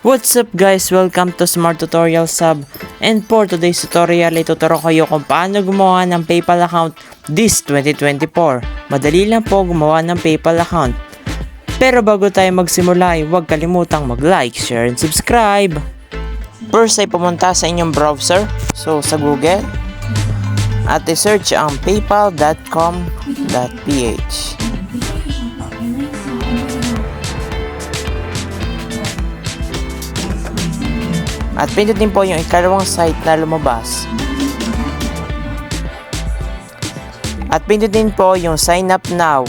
What's up guys? Welcome to Smart Tutorial Sub and for today's tutorial ay tuturo kayo kung paano gumawa ng PayPal account this 2024. Madali lang po gumawa ng PayPal account. Pero bago tayo magsimula ay huwag kalimutang mag-like, share, and subscribe. First ay pumunta sa inyong browser, so sa Google, at i-search ang paypal.com.ph. At pindutin po yung ikalawang site na lumabas. At pindutin po yung sign up now.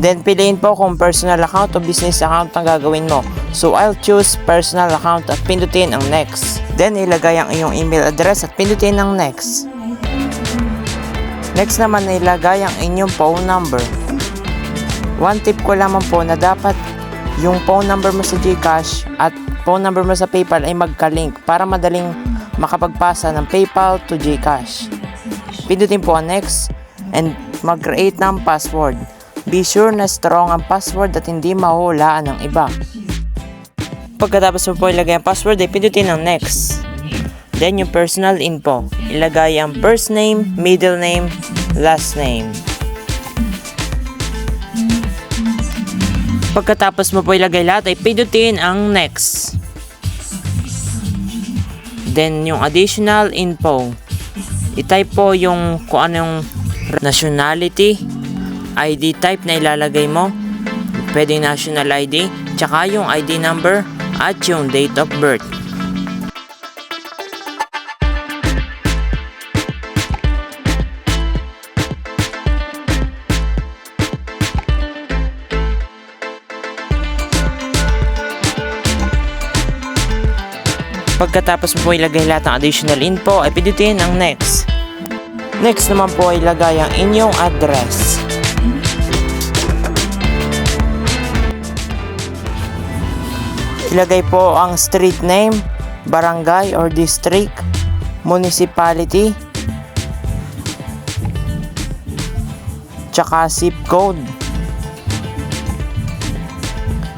Then piliin po kung personal account o business account ang gagawin mo. So I'll choose personal account at pindutin ang next. Then ilagay ang iyong email address at pindutin ang next. Next naman ilagay ang inyong phone number. One tip ko lamang po na dapat yung phone number mo sa GCash at phone number mo sa PayPal ay magka-link para madaling makapagpasa ng PayPal to GCash. Pindutin po ang next and mag-create ng password. Be sure na strong ang password at hindi mahulaan ng iba. Pagkatapos mo po ilagay ang password ay pindutin ang next. Then yung personal info. Ilagay ang first name, middle name, last name. Pagkatapos mo po ilagay lahat ay pindutin ang next. Then yung additional info. I-type po yung kung anong nationality, ID type na ilalagay mo. Pwede national ID, tsaka yung ID number at yung date of birth. Pagkatapos po ilagay lahat ng additional info ay pindutin ang next. Next naman po ay ilagay ang inyong address. Ilagay po ang street name, barangay or district, municipality, tsaka zip code.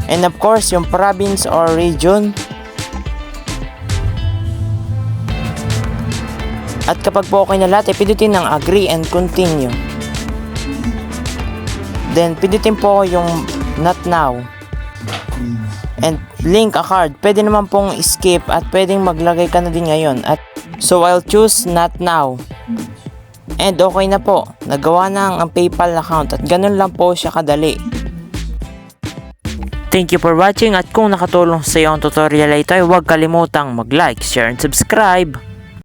And of course, yung province or region. At kapag po okay na lahat, ay pindutin ng agree and continue. Then, pindutin po yung not now. And link a card. Pwede naman pong skip at pwedeng maglagay ka na din ngayon. At so I'll choose not now. And okay na po. Nagawa na ang PayPal account at ganun lang po siya kadali. Thank you for watching at kung nakatulong sa iyo ang tutorial ay ito, ay huwag kalimutang mag-like, share, and subscribe.